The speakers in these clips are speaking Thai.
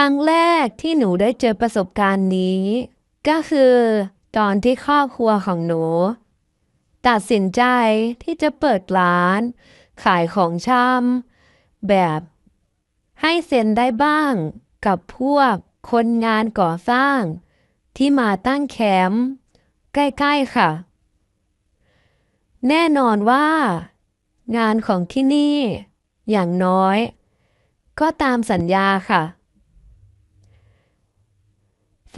ครั้งแรกที่หนูได้เจอประสบการณ์นี้ ก็คือตอนที่ครอบครัวของหนู ตัดสินใจที่จะเปิดร้าน ขายของชำแบบ ให้เซ็นได้บ้างกับพวกคนงานก่อสร้าง ที่มาตั้งแคมป์ใกล้ๆค่ะ แน่นอนว่า งานของที่นี่ อย่างน้อย ก็ตามสัญญาค่ะ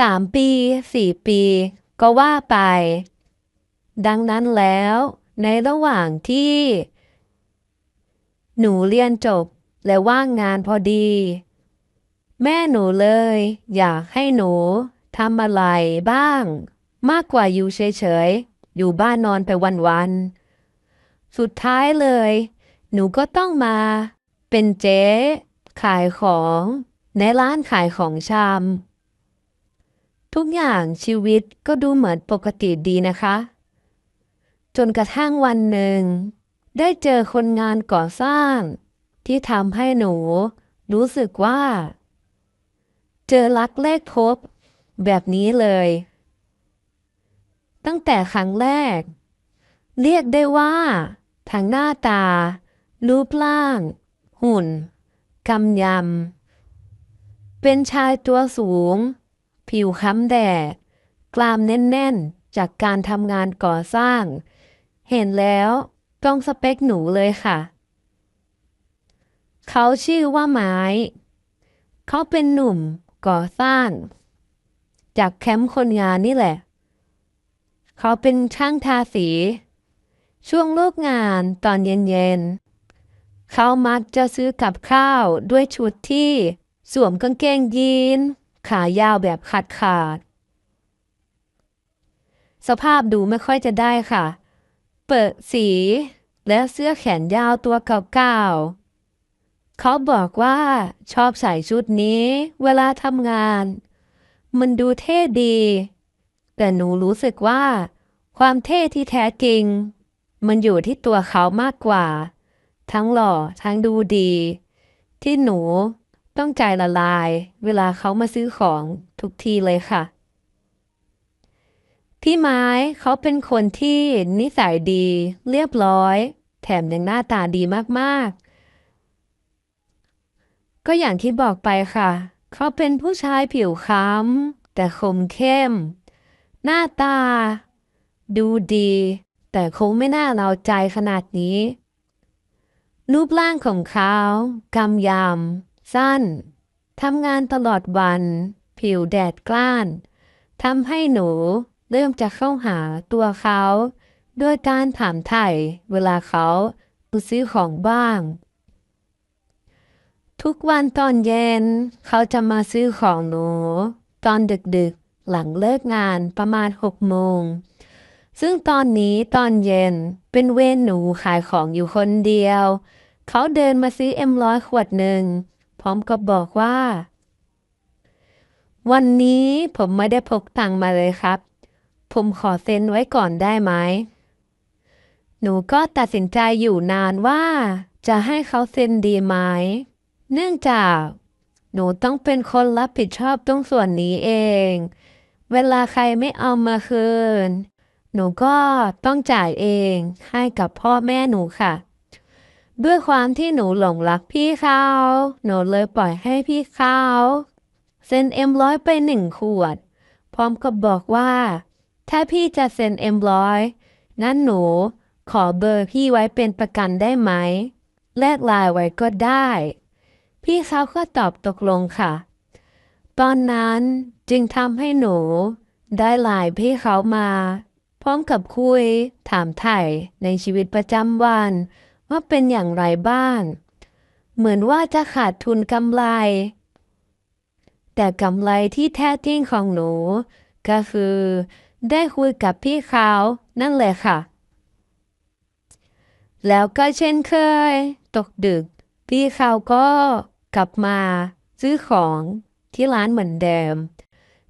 สามปีสี่ปี ก็ว่าไป ดังนั้นแล้วในระหว่างที่ หนูเรียนจบและว่างงานพอดี แม่หนูเลย อยากให้หนูทำอะไรบ้าง มากกว่าอยู่เฉยๆ อยู่บ้านนอนไปวันๆ สุดท้ายเลย หนูก็ต้องมา เป็นเจ๊ ขายของ ในร้านขายของชำ ทุกอย่างชีวิตก็ดูเหมือนปกติดีนะคะ จนกระทั่งวันหนึ่ง ได้เจอคนงานก่อสร้าง ที่ทำให้หนู รู้สึกว่า เจอรักแรกพบ แบบนี้เลย ตั้งแต่ครั้งแรก เรียกได้ว่าทางหน้าตา รูปร่าง หุ่นกำยำ เป็นชายตัวสูง ผิวค้ำแดดกล้ามแน่นๆ จากการทำงานก่อสร้าง เห็นแล้วตรงสเปคหนูเลยค่ะ เขาชื่อว่าไม้ เขาเป็นหนุ่มก่อสร้าง จากแคมป์คนงานนี่แหละ เขาเป็นช่างทาสี ช่วงเลิกงานตอนเย็นๆ เขามักจะซื้อกับข้าวด้วยชุดที่สวมกางเกงยีน ขายาวแบบขาดขาด สภาพดูไม่ค่อยจะได้ค่ะ เปิดสี และเสื้อแขนยาวตัวเก่าๆเขาบอกว่าชอบใส่ชุดนี้เวลาทำงาน มันดูเท่ดี แต่หนูรู้สึกว่า ความเท่ที่แท้จริง มันอยู่ที่ตัวเขามากกว่า ทั้งหล่อทั้งดูดี ที่หนู ต้องใจละลาย เวลาเขามาซื้อของทุกทีเลยค่ะ พี่ไม้เขาเป็นคนที่นิสัยดี เรียบร้อย แถมยังหน้าตาดีมากๆ ก็อย่างที่บอกไปค่ะ เขาเป็นผู้ชายผิวค้ำแต่คมเข้ม หน้าตา ดูดี แต่คงไม่น่าเราใจขนาดนี้รูปร่างของเขากำยำ สั้น ทำงานตลอดวัน ผิวแดดกล้าน ทำให้หนูเริ่มจะเข้าหาตัวเขาด้วยการถามไถ่เวลาเขาไปซื้อของบ้าง ทุกวันตอนเย็น เขาจะมาซื้อของหนู ตอนดึกๆ หลังเลิกงานประมาณหกโมง ซึ่งตอนนี้ตอนเย็นเป็นเวนหนูขายของอยู่คนเดียว เขาเดินมาซื้อเอ็มร้อยขวดหนึ่ง พร้อมกับบอกว่า วันนี้ผมไม่ได้พกตังมาเลยครับ ผมขอเซ็นไว้ก่อนได้ไหม หนูก็ตัดสินใจอยู่นานว่า จะให้เขาเซ็นดีไหม เนื่องจาก หนูต้องเป็นคนรับผิดชอบตรงส่วนนี้เอง เวลาใครไม่เอามาคืน หนูก็ต้องจ่ายเองให้กับพ่อแม่หนูค่ะ ด้วยความที่หนูหลงรักพี่เขา หนูเลยปล่อยให้พี่เขาเซ็นเอ็มร้อยไปหนึ่งขวด พร้อมกับบอกว่า ถ้าพี่จะเซ็นเอ็มร้อยงั้นหนูขอเบอร์พี่ไว้เป็นประกันได้ไหม แลกลน์ไว้ก็ได้ พี่เขาก็ตอบตกลงค่ะ ตอนนั้นจึงทำให้หนู ได้ลน์พี่เขามา พร้อมกับคุย ถามไถ่ในชีวิตประจำวัน ว่าเป็นอย่างไรบ้าง เหมือนว่าจะขาดทุนกำไร แต่กำไรที่แท้จริงของหนู ก็คือ ได้คุยกับพี่เขานั่นแหละค่ะ แล้วก็เช่นเคย ตกดึก พี่เขาก็กลับมา ซื้อของที่ร้านเหมือนเดิม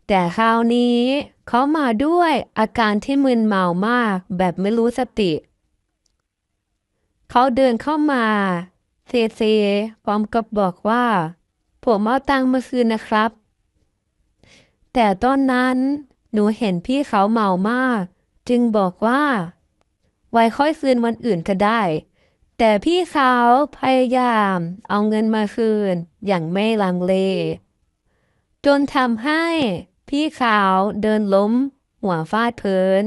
แต่คราวนี้เขามาด้วยอาการที่มึนเมามากแบบไม่รู้สติเขาเดินเข้ามา เซเซ พร้อมกับบอกว่า ผมเอาตังค์มาคืนนะครับ แต่ตอนนั้นหนูเห็นพี่เขาเมามาก จึงบอกว่า ไว้ค่อยคืนวันอื่นก็ได้ แต่พี่เขาพยายาม เอาเงินมาคืน อย่างไม่ลังเล จนทำให้พี่เขาเดินล้ม หัวฟาดพื้น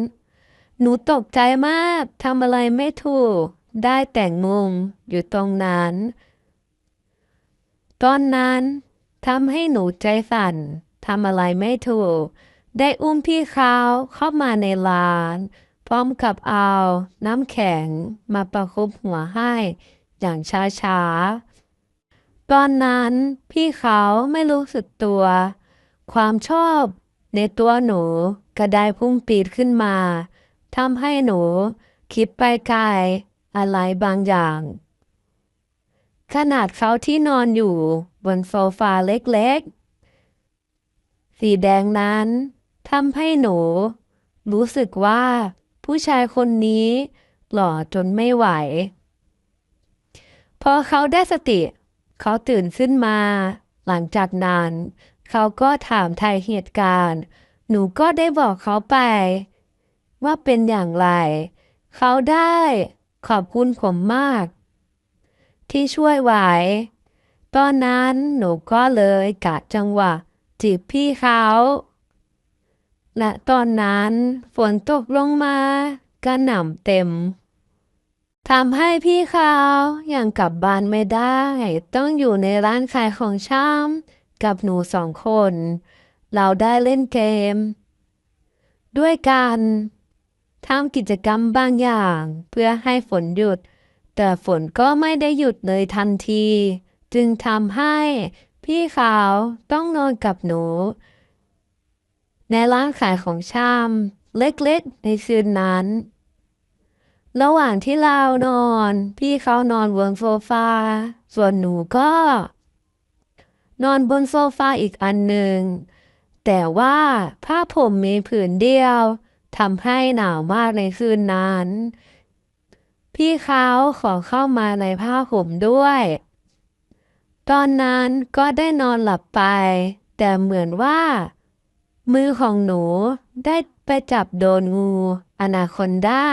หนูตกใจมากทำอะไรไม่ถูก ได้แต่งมุมอยู่ตรงนั้น ตอนนั้นทำให้หนูใจสั่นทำอะไรไม่ถูก ได้อุ้มพี่เขาเข้ามาในร้าน พร้อมกับเอาน้ำแข็งมาประคบหัวให้อย่างช้าๆ ตอนนั้นพี่เขาไม่รู้สึกตัว ความชอบในตัวหนูก็ได้พุ่งปีดขึ้นมาทำให้หนูคิดไปไกล อะไรบางอย่าง ขนาดเขาที่นอนอยู่บนโซฟาเล็กๆ สีแดงนั้นทำให้หนู รู้สึกว่า ผู้ชายคนนี้หล่อจนไม่ไหว พอเขาได้สติ เขาตื่นขึ้นมา หลังจากนั้น เขาก็ถามไทยเหตุการณ์ หนูก็ได้บอกเขาไป ว่าเป็นอย่างไร เขาได้ ขอบคุณผมมาก ที่ช่วยไว้ตอนนั้นหนูก็เลยกะจังหวะ จีบพี่เขา และตอนนั้นฝนตกลงมากระหน่ำเต็มทำให้พี่เขายังกลับบ้านไม่ได้ ต้องอยู่ในร้านขายของชำกับหนูสองคน เราได้เล่นเกม ด้วยกัน ทำกิจกรรมบางอย่าง เพื่อให้ฝนหยุด แต่ฝนก็ไม่ได้หยุดเลยทันที จึงทำให้พี่เขาต้องนอนกับหนู ในร้านขายของชำเล็กๆในคืนนั้น ระหว่างที่เรานอน พี่เขานอนบนโซฟา ส่วนหนูก็ นอนบนโซฟาอีกอันหนึ่ง แต่ว่าผ้าผมมีผืนเดียว ทำให้หนาวมากในคืนนั้น พี่เขาขอเข้ามาในผ้าห่มด้วย ตอนนั้นก็ได้นอนหลับไป แต่เหมือนว่า มือของหนูได้ไปจับโดนงู อนาคอนดา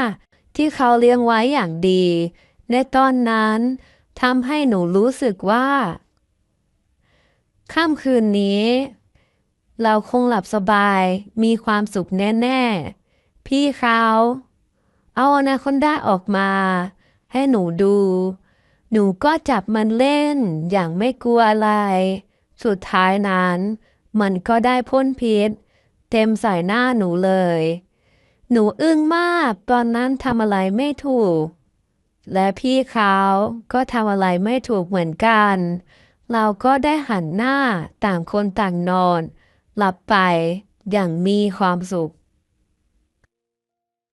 ที่เขาเลี้ยงไว้อย่างดี ในตอนนั้นทำให้หนูรู้สึกว่าค่ำคืนนี้ เราคงหลับสบายมีความสุขแน่ ๆ พี่เขาเอาอนาคอนดาออกมา ให้หนูดู หนูก็จับมันเล่นอย่างไม่กลัวอะไร สุดท้ายนั้น มันก็ได้พ่นพิษ เต็มใส่หน้าหนูเลย หนูอึ้งมากตอนนั้นทำอะไรไม่ถูก และพี่เขาก็ทำอะไรไม่ถูกเหมือนกัน เราก็ได้หันหน้าต่างคนต่างนอน หลับไปอย่างมีความสุข